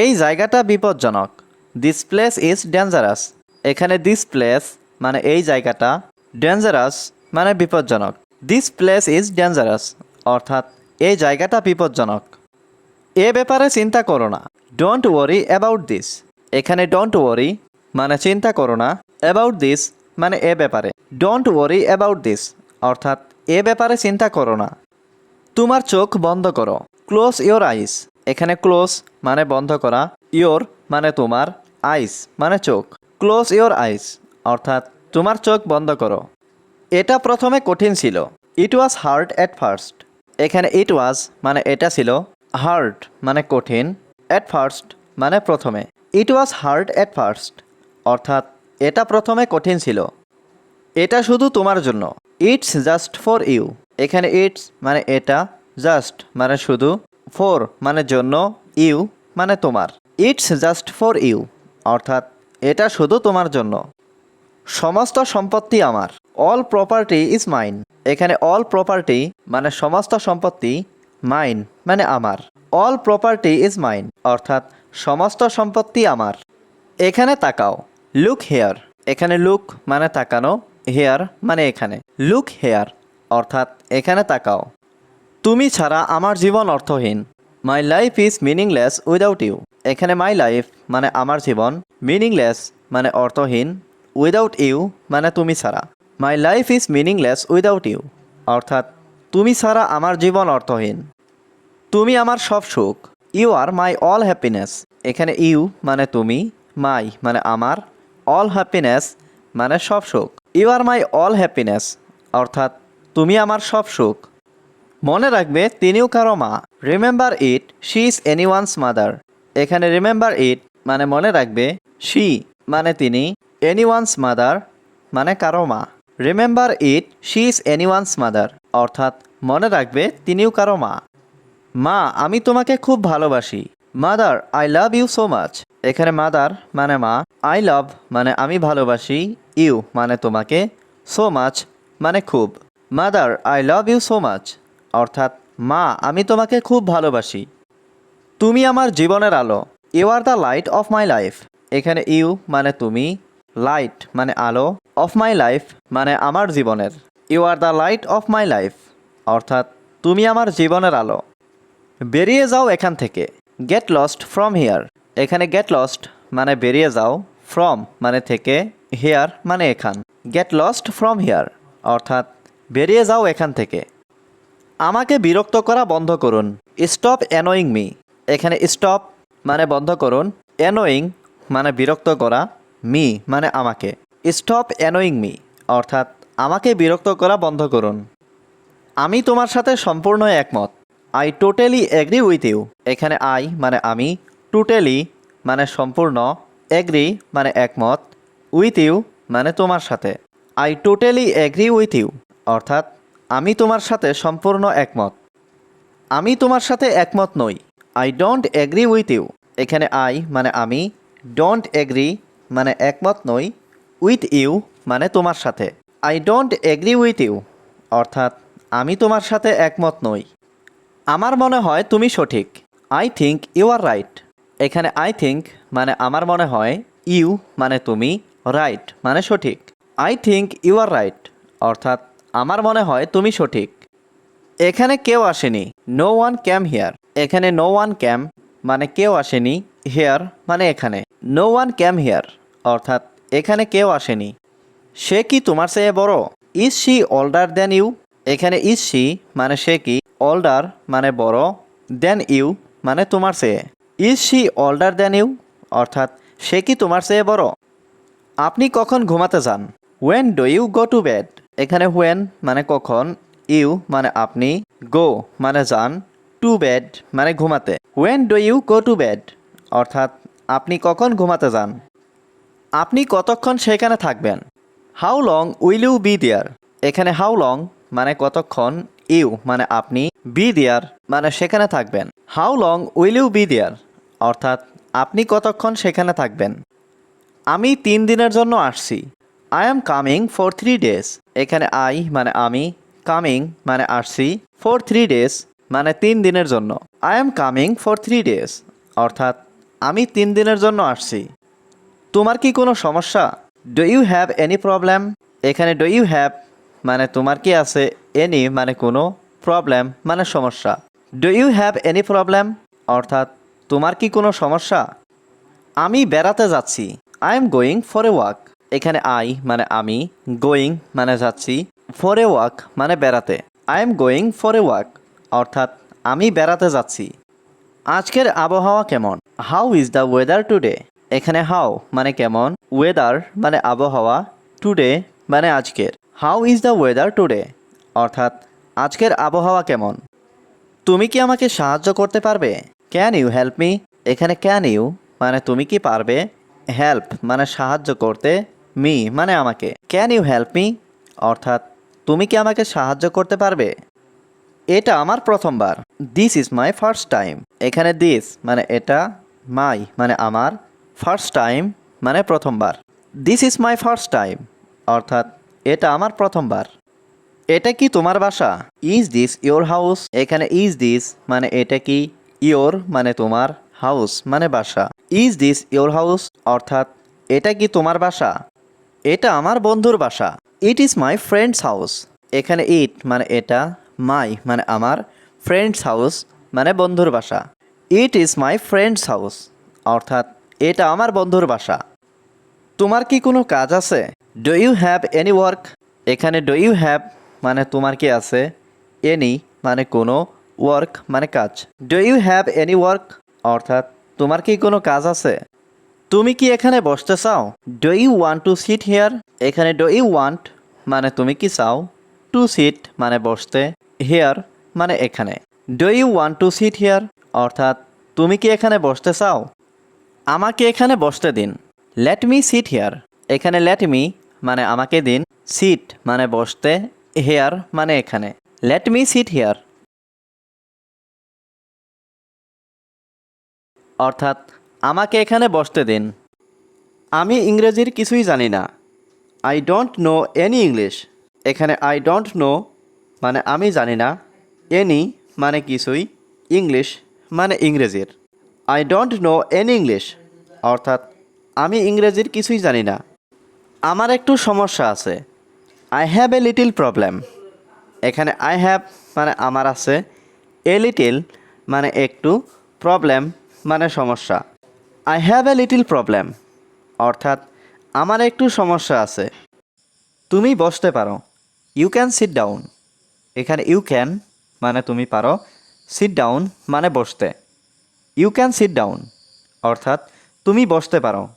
এই জায়গাটা বিপজ্জনক। দিস প্লেস ইজ ডেঞ্জারাস এখানে দিস প্লেস মানে এই জায়গাটা ডেঞ্জারাস মানে বিপজ্জনক। দিস প্লেস ইজ ডেঞ্জারাস অর্থাৎ এই জায়গাটা বিপজ্জনক। এ ব্যাপারে চিন্তা করো না। ডোন্ট ওয়ারি অ্যাবাউট দিস এখানে ডোন্ট ওয়ারি মানে চিন্তা করো না। অ্যাবাউট দিস মানে এ ব্যাপারে। ডোন্ট ওয়ারি অ্যাবাউট দিস অর্থাৎ এ ব্যাপারে চিন্তা করো না। তোমার চোখ বন্ধ করো। ক্লোজ ইওর আইস এখানে ক্লোজ মানে বন্ধ করা ইওর মানে তোমার আইস মানে চোখ। ক্লোজ ইওর আইস অর্থাৎ তোমার চোখ বন্ধ করো। এটা প্রথমে কঠিন ছিল। It was hard at first এখানে ইট ওয়াজ মানে এটা ছিল হার্ড মানে কঠিন অ্যাট ফার্স্ট মানে প্রথমে। It was hard at first অর্থাৎ এটা প্রথমে কঠিন ছিল। এটা শুধু তোমার জন্য। ইটস জাস্ট ফর ইউ এখানে ইটস মানে এটা জাস্ট মানে শুধু ফর মানে জন্য ইউ মানে তোমার। ইটস জাস্ট ফর ইউ, অর্থাৎ এটা শুধু তোমার জন্য। সমস্ত সম্পত্তি আমার, অল প্রপার্টি ইজ মাইন। এখানে অল প্রপার্টি মানে সমস্ত সম্পত্তি মাইন মানে আমার। অল প্রপার্টি ইজ মাইন, অর্থাৎ সমস্ত সম্পত্তি আমার। এখানে তাকাও, লুক হেয়ার। এখানে লুক মানে তাকানো, হেয়ার মানে এখানে। লুক হেয়ার, অর্থাৎ এখানে তাকাও। তুমি ছাড়া আমার জীবন অর্থহীন। My life is meaningless without you এখানে মাই লাইফ মানে আমার জীবন মিনিংলেস মানে অর্থহীন উইদাউট ইউ মানে তুমি ছাড়া। My life is meaningless without you অর্থাৎ, তুমি ছাড়া আমার জীবন অর্থহীন। তুমি আমার সব সুখ। You are my all happiness এখানে ইউ মানে তুমি মাই মানে আমার অল হ্যাপিনেস মানে সব সুখ। You are my all happiness অর্থাৎ, তুমি আমার সব সুখ। মনে রাখবে, তিনিও কারও মা। Remember it she is anyone's mother এখানে রিমেম্বার ইট মানে মনে রাখবে শি মানে তিনি এনি ওয়ান্স মাদার মানে কারও মা। Remember it she is anyone's mother অর্থাৎ, মনে রাখবে, তিনিও কারও মা। মা, আমি তোমাকে খুব ভালোবাসি। Mother I love you so much এখানে মাদার মানে মা আই লাভ মানে আমি ভালোবাসি ইউ মানে তোমাকে সো মাচ মানে খুব। Mother I love you so much অর্থাৎ, মা, আমি তোমাকে খুব ভালোবাসি। তুমি আমার জীবনের আলো। You are the light of my life এখানে ইউ মানে তুমি, লাইট মানে আলো, অফ মাই লাইফ মানে আমার জীবনের। You are the light of my life অর্থাৎ, তুমি আমার জীবনের আলো। বেরিয়ে যাও এখান থেকে। Get lost from here. এখানে গেট লস্ট মানে বেরিয়ে যাও, ফ্রম মানে থেকে, হেয়ার মানে এখান। গেট লস্ট ফ্রম হিয়ার অর্থাৎ, বেরিয়ে যাও এখান থেকে। আমাকে বিরক্ত করা বন্ধ করুন। স্টপ অ্যানোয়িং মি এখানে স্টপ মানে বন্ধ করুন। অ্যানোয়িং মানে বিরক্ত করা। মি মানে আমাকে। স্টপ অ্যানোয়িং মি অর্থাৎ আমাকে বিরক্ত করা বন্ধ করুন। আমি তোমার সাথে সম্পূর্ণ একমত। I totally agree with you এখানে আই মানে আমি। টোটালি মানে সম্পূর্ণ। এগ্রি মানে একমত। উইথ ইউ মানে তোমার সাথে। I totally agree with you অর্থাৎ আমি তোমার সাথে সম্পূর্ণ একমত। আমি তোমার সাথে একমত নই। I don't agree with you এখানে আই মানে আমি। ডোন্ট এগ্রি মানে একমত নই। উইথ ইউ মানে তোমার সাথে। I don't agree with you অর্থাৎ, আমি তোমার সাথে একমত নই। আমার মনে হয় তুমি সঠিক। I think you are right এখানে আই থিঙ্ক মানে আমার মনে হয় ইউ মানে তুমি রাইট মানে সঠিক। I think you are right অর্থাৎ আমার মনে হয় তুমি সঠিক। এখানে কেউ আসেনি। নো ওয়ান ক্যাম হিয়ার এখানে নো ওয়ান ক্যাম মানে কেউ আসেনি। হেয়ার মানে এখানে। নো ওয়ান ক্যাম হেয়ার অর্থাৎ এখানে কেউ আসেনি। সে কি তোমার চেয়ে বড়? Is she older than you এখানে ইজ শি মানে সে কি? অল্ডার মানে বড় দেন ইউ মানে তোমার চেয়ে। Is she older than you অর্থাৎ সে কি তোমার চেয়ে বড়? আপনি কখন ঘুমাতে যান? When do you go to bed এখানে হোয়েন মানে কখন ইউ মানে আপনি গো মানে যান টু বেড মানে ঘুমাতে। When do you go to bed অর্থাৎ আপনি কখন ঘুমাতে যান? আপনি কতক্ষণ সেখানে থাকবেন? How long will you be there এখানে হাউ লং মানে কতক্ষণ ইউ মানে আপনি বি দেয়ার মানে সেখানে থাকবেন। How long will you be there অর্থাৎ আপনি কতক্ষণ সেখানে থাকবেন? আমি তিন দিনের জন্য আসছি। I am coming for three days এখানে আই মানে আমি কামিং মানে আসছি ফর থ্রি ডেজ মানে তিন দিনের জন্য। I am coming for three days অর্থাৎ, আমি তিন দিনের জন্য আসছি তোমার কি কোনো সমস্যা? Do you have any problem এখানে ডু ইউ হ্যাভ মানে তোমার কি আছে? এনি মানে কোনো প্রবলেম মানে সমস্যা। Do you have any problem অর্থাৎ, তোমার কি কোনো সমস্যা? আমি বেড়াতে যাচ্ছি। I am going for a walk এখানে আই মানে আমি গোয়িং মানে যাচ্ছি ফর এ ওয়াক মানে বেড়াতে। I am going for a walk অর্থাৎ আমি বেড়াতে যাচ্ছি। আজকের আবহাওয়া কেমন? How is the weather today এখানে হাউ মানে কেমন? ওয়েদার মানে আবহাওয়া টুডে মানে আজকের। How is the weather today অর্থাৎ আজকের আবহাওয়া কেমন? তুমি কি আমাকে সাহায্য করতে পারবে? ক্যান ইউ হেল্প মি এখানে ক্যান ইউ মানে তুমি কি পারবে? হেল্প মানে সাহায্য করতে মি মানে আমাকে। ক্যান ইউ হেল্প মি অর্থাৎ, তুমি কি আমাকে সাহায্য করতে পারবে? এটা আমার প্রথমবার। This is my first time এখানে দিস মানে এটা মাই মানে আমার ফার্স্ট টাইম মানে প্রথমবার। This is my first time অর্থাৎ, এটা আমার প্রথমবার। এটা কি তোমার বাসা? ইজ দিস ইয়োর হাউস এখানে ইজ দিস মানে এটা কি? ইয়োর মানে তোমার হাউস মানে বাসা। ইজ দিস ইয়োর হাউস অর্থাৎ, এটা কি তোমার বাসা? এটা আমার বন্ধুর বাসা। It is my friend's house এখানে ইট মানে এটা মাই মানে আমার ফ্রেন্ডস হাউস মানে বন্ধুর বাসা। It is my friend's house অর্থাৎ, এটা আমার বন্ধুর বাসা। তোমার কি কোনো কাজ আছে? Do you have any work এখানে ডু ইউ হ্যাভ মানে তোমার কি আছে? এনি মানে কোনো ওয়ার্ক মানে কাজ। Do you have any work অর্থাৎ, তোমার কি কোনো কাজ আছে? তুমি কি এখানে বসতে চাও? Do you want to sit here এখানে ডু ইউ ওয়ান্ট মানে তুমি কি চাও? টু সিট মানে বসতে হেয়ার মানে এখানে। Do you want to sit here অর্থাৎ, তুমি কি এখানে বসতে চাও? আমাকে এখানে বসতে দিন। লেট মি সিট হেয়ার এখানে লেট মি মানে আমাকে দিন। সিট মানে বসতে হেয়ার মানে এখানে। লেট মি সিট হেয়ার অর্থাৎ আমাকে এখানে বসতে দিন। আমি ইংরেজির কিছুই জানি না। I don't know any English এখানে আই ডোন্ট নো মানে আমি জানি না। এনি মানে কিছুই। ইংলিশ মানে ইংরেজির। I don't know any English অর্থাৎ আমি ইংরেজির কিছুই জানি না। আমার একটু সমস্যা আছে। I have a little problem এখানে আই হ্যাভ মানে আমার আছে। এ লিটিল মানে একটু প্রবলেম মানে সমস্যা। I have a little problem অর্থাৎ, আমার একটু সমস্যা আছে। তুমি বসতে পারো। ইউ ক্যান সিট ডাউন এখানে ইউ ক্যান মানে তুমি পারো। সিট ডাউন মানে বসতে। ইউ ক্যান সিট ডাউন অর্থাৎ, তুমি বসতে পারো।